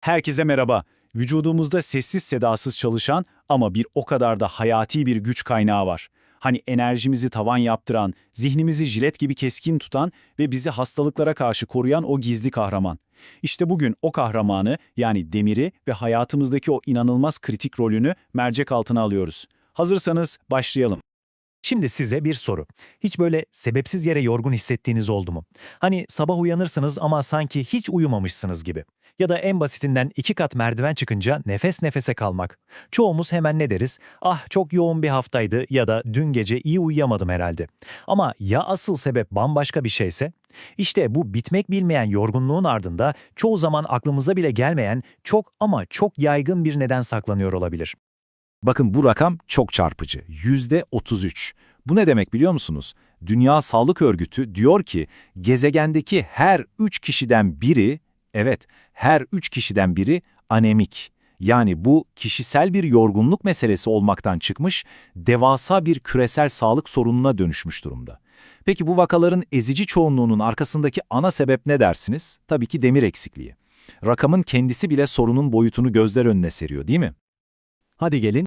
Herkese merhaba. Vücudumuzda sessiz sedasız çalışan ama bir o kadar da hayati bir güç kaynağı var. Hani enerjimizi tavan yaptıran, zihnimizi jilet gibi keskin tutan ve bizi hastalıklara karşı koruyan o gizli kahraman. İşte bugün o kahramanı yani demiri ve hayatımızdaki o inanılmaz kritik rolünü mercek altına alıyoruz. Hazırsanız başlayalım. Şimdi size bir soru. Hiç böyle sebepsiz yere yorgun hissettiğiniz oldu mu? Hani sabah uyanırsınız ama sanki hiç uyumamışsınız gibi. Ya da en basitinden iki kat merdiven çıkınca nefes nefese kalmak. Çoğumuz hemen ne deriz? Ah çok yoğun bir haftaydı ya da dün gece iyi uyuyamadım herhalde. Ama ya asıl sebep bambaşka bir şeyse? İşte bu bitmek bilmeyen yorgunluğun ardında çoğu zaman aklımıza bile gelmeyen çok ama çok yaygın bir neden saklanıyor olabilir. Bakın bu rakam çok çarpıcı. Yüzde 33. Bu ne demek biliyor musunuz? Dünya Sağlık Örgütü diyor ki gezegendeki her 3 kişiden biri, evet her 3 kişiden biri anemik. Yani bu kişisel bir yorgunluk meselesi olmaktan çıkmış, devasa bir küresel sağlık sorununa dönüşmüş durumda. Peki bu vakaların ezici çoğunluğunun arkasındaki ana sebep ne dersiniz? Tabii ki demir eksikliği. Rakamın kendisi bile sorunun boyutunu gözler önüne seriyor değil mi? Hadi gelin